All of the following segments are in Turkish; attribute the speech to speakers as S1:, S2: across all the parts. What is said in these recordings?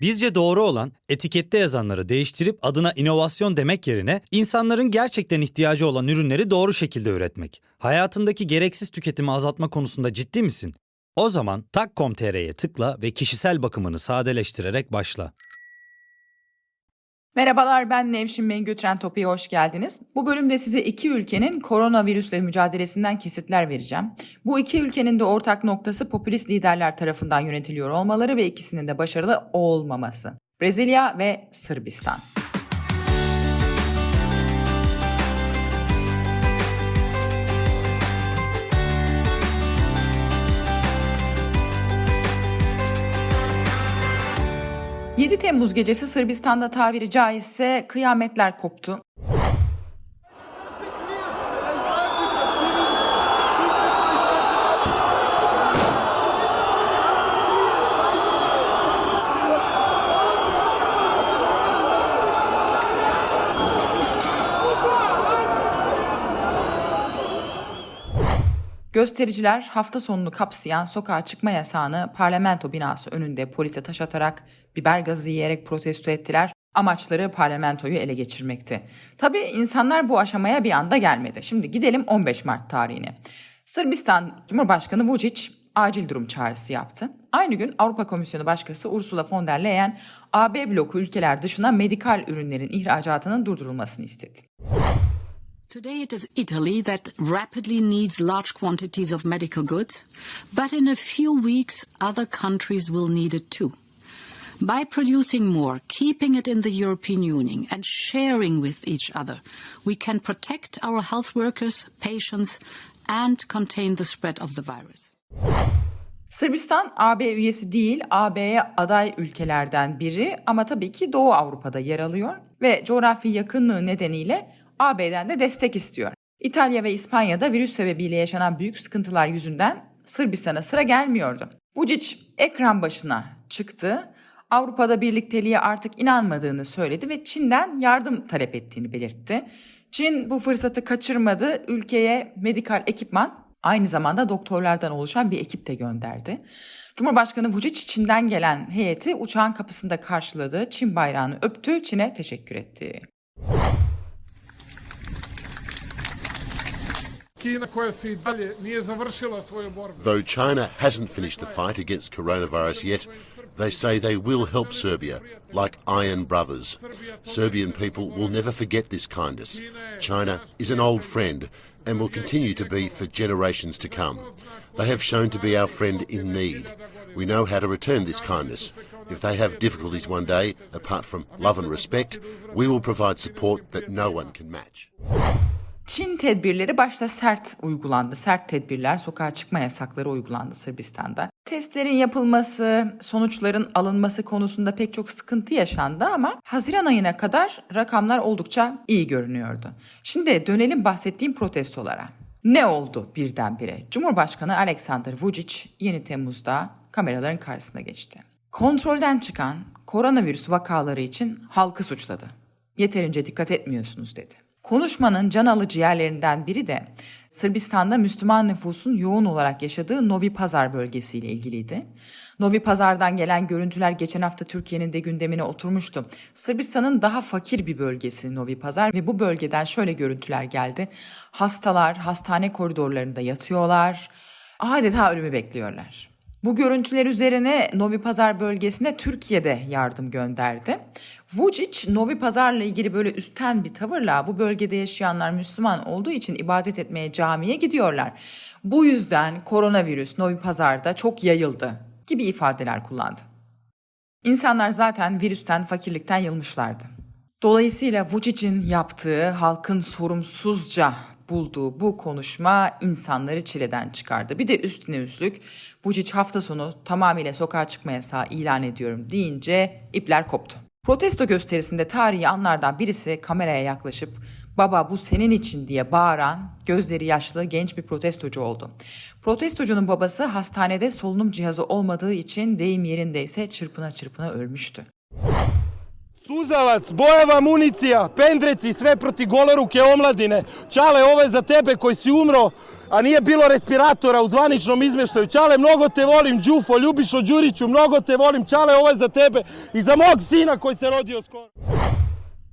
S1: Bizce doğru olan etikette yazanları değiştirip adına inovasyon demek yerine insanların gerçekten ihtiyacı olan ürünleri doğru şekilde üretmek. Hayatındaki gereksiz tüketimi azaltma konusunda ciddi misin? O zaman tak.com.tr'ye tıkla ve kişisel bakımını sadeleştirerek başla.
S2: Merhabalar ben Nevşin Mengü Trend Topi'ye hoş geldiniz. Bu bölümde size iki ülkenin koronavirüsle mücadelesinden kesitler vereceğim. Bu iki ülkenin de ortak noktası popülist liderler tarafından yönetiliyor olmaları ve ikisinin de başarılı olmaması. Brezilya ve Sırbistan. ...7 Temmuz gecesi Sırbistan'da tabiri caizse kıyametler koptu. Göstericiler hafta sonunu kapsayan sokağa çıkma yasağını parlamento binası önünde polise taş atarak, biber gazı yiyerek protesto ettiler. Amaçları parlamentoyu ele geçirmekti. Tabii insanlar bu aşamaya bir anda gelmedi. Şimdi gidelim 15 Mart tarihine. Sırbistan Cumhurbaşkanı Vučić acil durum çağrısı yaptı. Aynı gün Avrupa Komisyonu Başkanı Ursula von der Leyen AB bloku ülkeler dışına medikal ürünlerin ihracatının durdurulmasını istedi.
S3: Today it is Italy that rapidly needs large quantities of medical goods, but in a few weeks other countries will need it too. By producing more, keeping it in the European Union and sharing with each other, we can protect our health workers, patients and contain the spread of the virus.
S2: Sırbistan AB üyesi değil, AB'ye aday ülkelerden biri ama tabii ki Doğu Avrupa'da yer alıyor ve coğrafi yakınlığı nedeniyle AB'den de destek istiyor. İtalya ve İspanya'da virüs sebebiyle yaşanan büyük sıkıntılar yüzünden Sırbistan'a sıra gelmiyordu. Vučić ekran başına çıktı. Avrupa'da birlikteliğe artık inanmadığını söyledi ve Çin'den yardım talep ettiğini belirtti. Çin bu fırsatı kaçırmadı. Ülkeye medikal ekipman aynı zamanda doktorlardan oluşan bir ekip de gönderdi. Cumhurbaşkanı Vučić Çin'den gelen heyeti uçağın kapısında karşıladı. Çin bayrağını öptü, Çin'e teşekkür etti.
S4: Though China hasn't finished the fight against coronavirus yet, they say they will help Serbia, like Iron Brothers. Serbian people will never forget this kindness. China is an old friend and will continue to be for generations to come. They have shown to be our friend in need. We know how to return this kindness. If they have difficulties one day, apart from love and respect, we will provide support that no one can match.
S2: Çin tedbirleri başta sert uygulandı. Sert tedbirler, sokağa çıkma yasakları uygulandı Sırbistan'da. Testlerin yapılması, sonuçların alınması konusunda pek çok sıkıntı yaşandı ama Haziran ayına kadar rakamlar oldukça iyi görünüyordu. Şimdi dönelim bahsettiğim protestolara. Ne oldu birdenbire? Cumhurbaşkanı Alexander Vučić yeni Temmuz'da kameraların karşısına geçti. Kontrolden çıkan koronavirüs vakaları için halkı suçladı. Yeterince dikkat etmiyorsunuz dedi. Konuşmanın can alıcı yerlerinden biri de Sırbistan'da Müslüman nüfusun yoğun olarak yaşadığı Novi Pazar bölgesiyle ilgiliydi. Novi Pazar'dan gelen görüntüler geçen hafta Türkiye'nin de gündemine oturmuştu. Sırbistan'ın daha fakir bir bölgesi Novi Pazar ve bu bölgeden şöyle görüntüler geldi. Hastalar hastane koridorlarında yatıyorlar, adeta ölümü bekliyorlar. Bu görüntüler üzerine Novi Pazar bölgesine Türkiye'de yardım gönderdi. Vučić Novi Pazar'la ilgili böyle üstten bir tavırla bu bölgede yaşayanlar Müslüman olduğu için ibadet etmeye camiye gidiyorlar. Bu yüzden koronavirüs Novi Pazar'da çok yayıldı gibi ifadeler kullandı. İnsanlar zaten virüsten, fakirlikten yılmışlardı. Dolayısıyla Vučić'in yaptığı halkın sorumsuzca bulduğu bu konuşma insanları çileden çıkardı. Bir de üstüne üstlük Vučić hafta sonu tamamıyla sokağa çıkma yasağı ilan ediyorum deyince ipler koptu. Protesto gösterisinde tarihi anlardan birisi kameraya yaklaşıp baba bu senin için diye bağıran gözleri yaşlı genç bir protestocu oldu. Protestocunun babası hastanede solunum cihazı olmadığı için deyim yerindeyse çırpına çırpına ölmüştü.
S5: Suzavac, bojeva municija, pendreci, sve proti goloruke omladine. Čale, ovo je za tebe koji si umro, a nije bilo respiratora u zvaničnom izmeštaju. Čale, mnogo te volim, Đufo, Ljubišo Đuriću, mnogo te volim. Čale, ovo je za tebe i za mog sina koji se rodio skoro.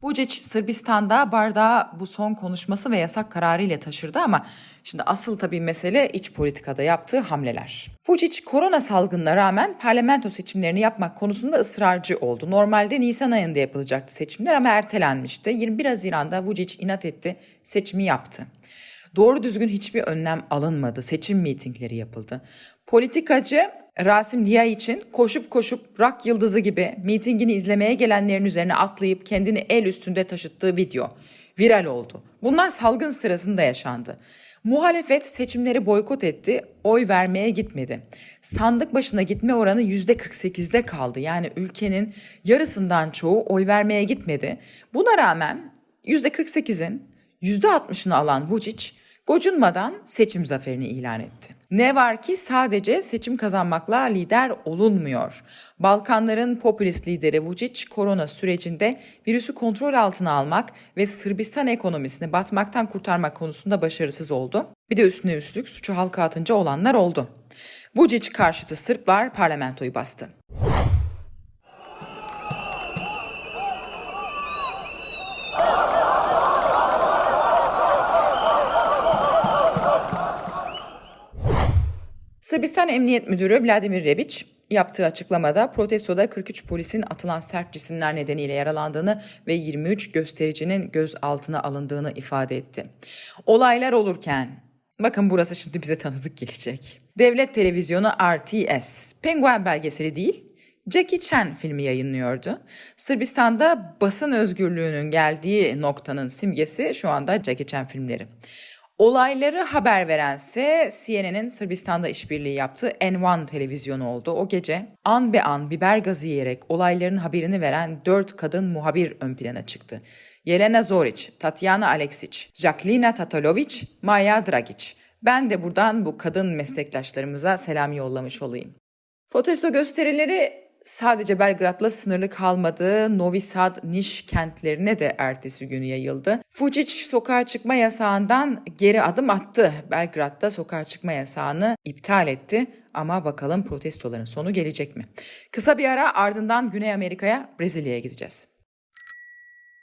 S2: Vučić Sırbistan'da bardağı bu son konuşması ve yasak kararı ile taşırdı ama şimdi asıl tabii mesele iç politikada yaptığı hamleler. Vučić korona salgınına rağmen parlamento seçimlerini yapmak konusunda ısrarcı oldu. Normalde Nisan ayında yapılacaktı seçimler ama ertelenmişti. 21 Haziran'da Vučić inat etti, seçimi yaptı. Doğru düzgün hiçbir önlem alınmadı. Seçim mitingleri yapıldı. Politikacı Rasim Liya için koşup koşup rock yıldızı gibi mitingini izlemeye gelenlerin üzerine atlayıp kendini el üstünde taşıttığı video viral oldu. Bunlar salgın sırasında yaşandı. Muhalefet seçimleri boykot etti, oy vermeye gitmedi. Sandık başına gitme oranı %48'de kaldı. Yani ülkenin yarısından çoğu oy vermeye gitmedi. Buna rağmen %48'in %60'ını alan Vučić gocunmadan seçim zaferini ilan etti. Ne var ki sadece seçim kazanmakla lider olunmuyor. Balkanların popülist lideri Vučić korona sürecinde virüsü kontrol altına almak ve Sırbistan ekonomisini batmaktan kurtarmak konusunda başarısız oldu. Bir de üstüne üstlük suçu halka atınca olanlar oldu. Vučić karşıtı Sırplar parlamentoyu bastı. Sırbistan Emniyet Müdürü Vladimir Rebic yaptığı açıklamada protestoda 43 polisin atılan sert cisimler nedeniyle yaralandığını ve 23 göstericinin gözaltına alındığını ifade etti. Olaylar olurken Bakın burası şimdi bize tanıdık gelecek. Devlet televizyonu RTS, Penguen belgeseli değil, Jackie Chan filmi yayınlıyordu. Sırbistan'da basın özgürlüğünün geldiği noktanın simgesi şu anda Jackie Chan filmleri. Olayları haber verense CNN'in Sırbistan'da işbirliği yaptığı N1 televizyonu oldu. O gece an be an biber gazı yiyerek olayların haberini veren dört kadın muhabir ön plana çıktı. Yelena Zoric, Tatyana Aleksic, Jacqueline Tatalovic, Maya Dragic. Ben de buradan bu kadın meslektaşlarımıza selam yollamış olayım. Protesto gösterileri sadece Belgrad'la sınırlı kalmadı. Novi Sad, Niš kentlerine de ertesi günü yayıldı. Vučić sokağa çıkma yasağından geri adım attı. Belgrad'da sokağa çıkma yasağını iptal etti. Ama bakalım protestoların sonu gelecek mi? Kısa bir ara ardından Güney Amerika'ya, Brezilya'ya gideceğiz.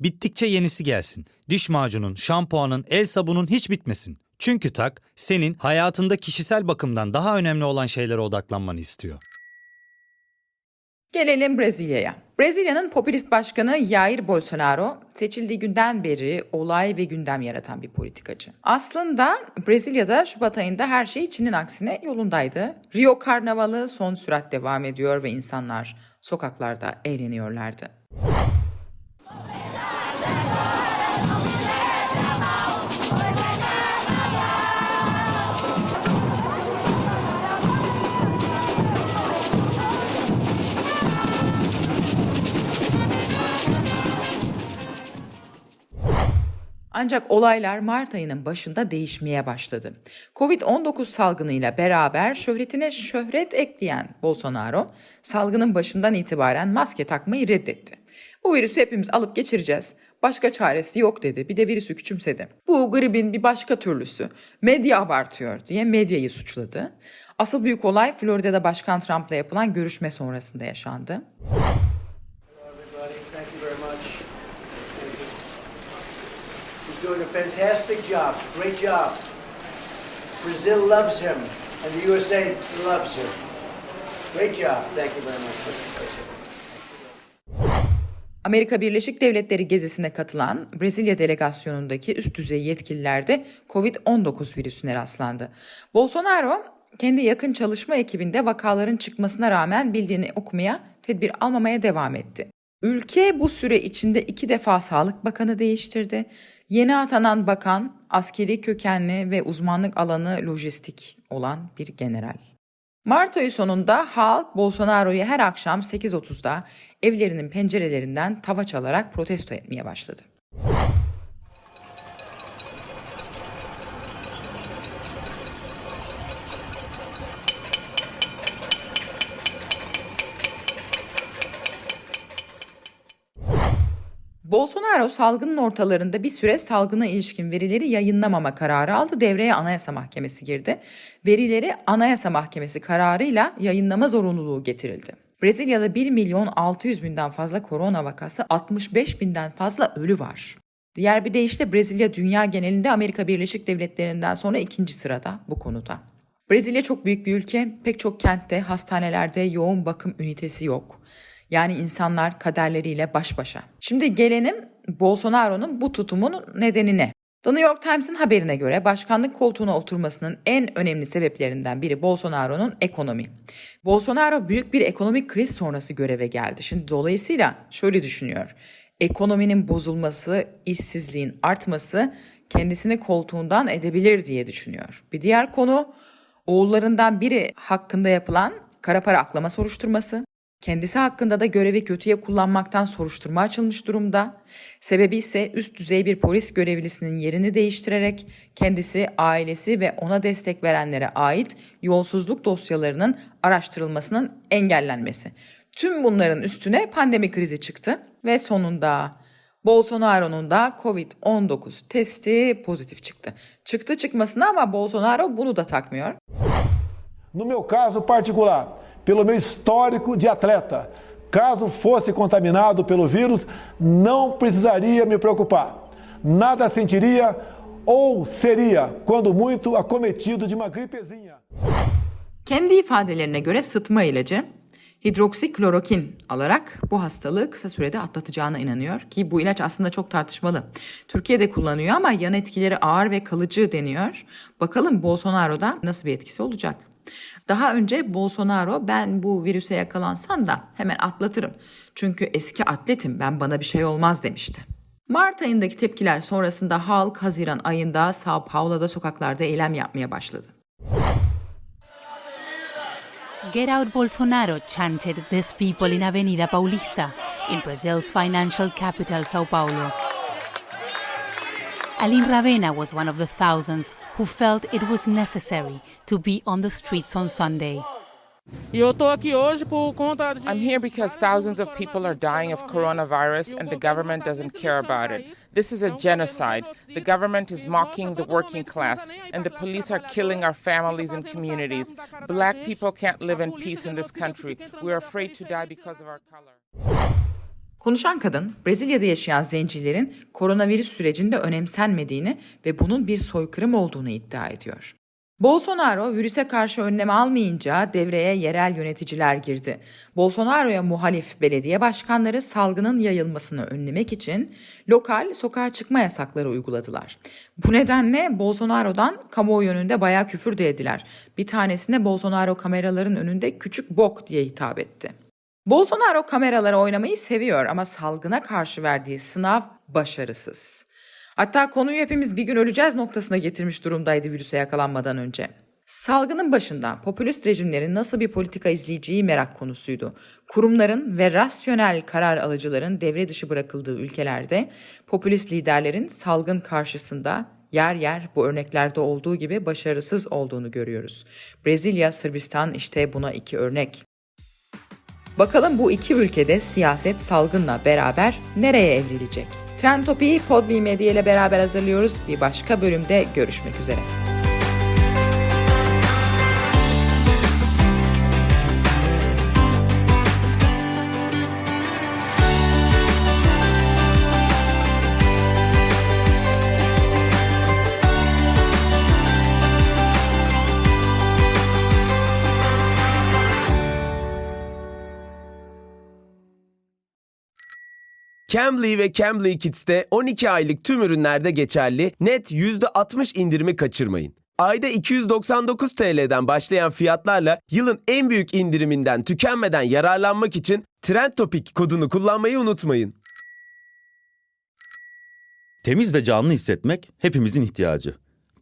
S1: bittikçe yenisi gelsin. Diş macunun, şampuanın, el sabunun hiç bitmesin. Çünkü Tak, senin hayatında kişisel bakımdan daha önemli olan şeylere odaklanmanı istiyor.
S2: Gelelim Brezilya'ya. Brezilya'nın popülist başkanı Jair Bolsonaro seçildiği günden beri olay ve gündem yaratan bir politikacı. Aslında Brezilya'da Şubat ayında her şey Çin'in aksine yolundaydı. Rio Karnavalı son sürat devam ediyor ve insanlar sokaklarda eğleniyorlardı. Ancak olaylar Mart ayının başında değişmeye başladı. Covid-19 salgınıyla beraber şöhretine şöhret ekleyen Bolsonaro, salgının başından itibaren maske takmayı reddetti. Bu virüsü hepimiz alıp geçireceğiz. Başka çaresi yok dedi. Bir de virüsü küçümsedi. Bu gripin bir başka türlüsü. Medya abartıyor diye medyayı suçladı. Asıl büyük olay Florida'da Başkan Trump'la yapılan görüşme sonrasında yaşandı.
S6: everybody. Thank you very much. Thank you. He's doing a fantastic job. Great job. Brazil loves him, and the USA loves him. Great job. Thank you very much.
S2: Amerika Birleşik Devletleri gezisine katılan Brezilya delegasyonundaki üst düzey yetkililerde Covid-19 virüsüne rastlandı. Bolsonaro kendi yakın çalışma ekibinde vakaların çıkmasına rağmen bildiğini okumaya, tedbir almamaya devam etti. Ülke bu süre içinde iki defa Sağlık Bakanı değiştirdi. Yeni atanan bakan askeri kökenli ve uzmanlık alanı lojistik olan bir general. Mart ayı sonunda halk Bolsonaro'yu her akşam 8.30'da evlerinin pencerelerinden tava çalarak protesto etmeye başladı. Bolsonaro salgının ortalarında bir süre salgına ilişkin verileri yayınlamama kararı aldı. Devreye Anayasa Mahkemesi girdi. Verileri Anayasa Mahkemesi kararıyla yayınlama zorunluluğu getirildi. Brezilya'da 1 milyon 600 binden fazla korona vakası, 65 binden fazla ölü var. Diğer bir deyişle Brezilya dünya genelinde Amerika Birleşik Devletleri'nden sonra ikinci sırada bu konuda. Brezilya çok büyük bir ülke. Pek çok kentte, hastanelerde yoğun bakım ünitesi yok. Yani insanlar kaderleriyle baş başa. Şimdi gelelim Bolsonaro'nun bu tutumunun nedenine. The New York Times'ın haberine göre başkanlık koltuğuna oturmasının en önemli sebeplerinden biri Bolsonaro'nun ekonomi. Bolsonaro büyük bir ekonomik kriz sonrası göreve geldi. Şimdi dolayısıyla şöyle düşünüyor. Ekonominin bozulması, işsizliğin artması kendisini koltuğundan edebilir diye düşünüyor. Bir diğer konu oğullarından biri hakkında yapılan kara para aklama soruşturması. Kendisi hakkında da görevi kötüye kullanmaktan soruşturma açılmış durumda. Sebebi ise üst düzey bir polis görevlisinin yerini değiştirerek kendisi, ailesi ve ona destek verenlere ait yolsuzluk dosyalarının araştırılmasının engellenmesi. Tüm bunların üstüne pandemi krizi çıktı ve sonunda Bolsonaro'nun da Covid-19 testi pozitif çıktı. Çıktı çıkmasına ama Bolsonaro bunu da takmıyor.
S7: No meu caso particular, pelo meu histórico de atleta, caso fosse contaminado pelo vírus, não precisaria me preocupar. Nada sentiria ou seria, quando muito, acometido de uma gripezinha.
S2: Kendi ifadelerine göre sıtma ilacı hidroksiklorokin alarak bu hastalığı kısa sürede atlatacağına inanıyor ki bu ilaç aslında çok tartışmalı. Türkiye'de kullanıyor ama yan etkileri ağır ve kalıcı deniyor. Bakalım Bolsonaro'da nasıl bir etkisi olacak? Daha önce Bolsonaro ben bu virüse yakalansam da hemen atlatırım. Çünkü eski atletim ben bana bir şey olmaz demişti. Mart ayındaki tepkiler sonrasında halk Haziran ayında Sao Paulo'da sokaklarda eylem yapmaya başladı.
S8: Get out Bolsonaro, chanted these people in Avenida Paulista, in Brazil's financial capital, Sao Paulo. Aline Ravena was one of the thousands who felt it was necessary to be on the streets on Sunday.
S9: Eu tô aqui hoje por conta de...
S10: I'm here because thousands of people are dying of coronavirus and the government doesn't care about it. This is a genocide. The government is mocking the working class, and the police are killing our families and communities. Black people can't live in peace in this country. We are afraid to die because of our color.
S2: Konuşan kadın Brezilya'da yaşayan zencilerin koronavirüs sürecinde önemsenmediğini ve bunun bir soykırım olduğunu iddia ediyor. Bolsonaro virüse karşı önlem almayınca devreye yerel yöneticiler girdi. Bolsonaro'ya muhalif belediye başkanları salgının yayılmasını önlemek için lokal sokağa çıkma yasakları uyguladılar. Bu nedenle Bolsonaro'dan kamuoyu önünde bayağı küfür de ediler. Bir tanesine Bolsonaro kameraların önünde küçük bok diye hitap etti. Bolsonaro kameralara oynamayı seviyor ama salgına karşı verdiği sınav başarısız. Hatta konuyu hepimiz bir gün öleceğiz noktasına getirmiş durumdaydı virüse yakalanmadan önce. Salgının başında popülist rejimlerin nasıl bir politika izleyeceği merak konusuydu. Kurumların ve rasyonel karar alıcıların devre dışı bırakıldığı ülkelerde popülist liderlerin salgın karşısında yer yer bu örneklerde olduğu gibi başarısız olduğunu görüyoruz. Brezilya, Sırbistan işte buna iki örnek. Bakalım bu iki ülkede siyaset salgınla beraber nereye evrilecek? Trend Topi'yi Podbi Medya ile beraber hazırlıyoruz. Bir başka bölümde görüşmek üzere.
S11: Cambly ve Cambly Kids'te 12 aylık tüm ürünlerde geçerli net %60 indirimi kaçırmayın. Ayda 299 TL'den başlayan fiyatlarla yılın en büyük indiriminden tükenmeden yararlanmak için Trend Topic kodunu kullanmayı unutmayın.
S12: Temiz ve canlı hissetmek hepimizin ihtiyacı.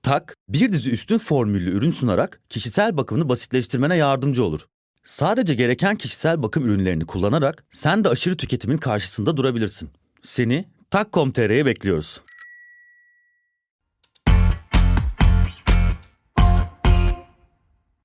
S12: Tak, bir dizi üstün formüllü ürün sunarak kişisel bakımını basitleştirmene yardımcı olur. Sadece gereken kişisel bakım ürünlerini kullanarak sen de aşırı tüketimin karşısında durabilirsin. Seni Tak.com.tr'ye bekliyoruz.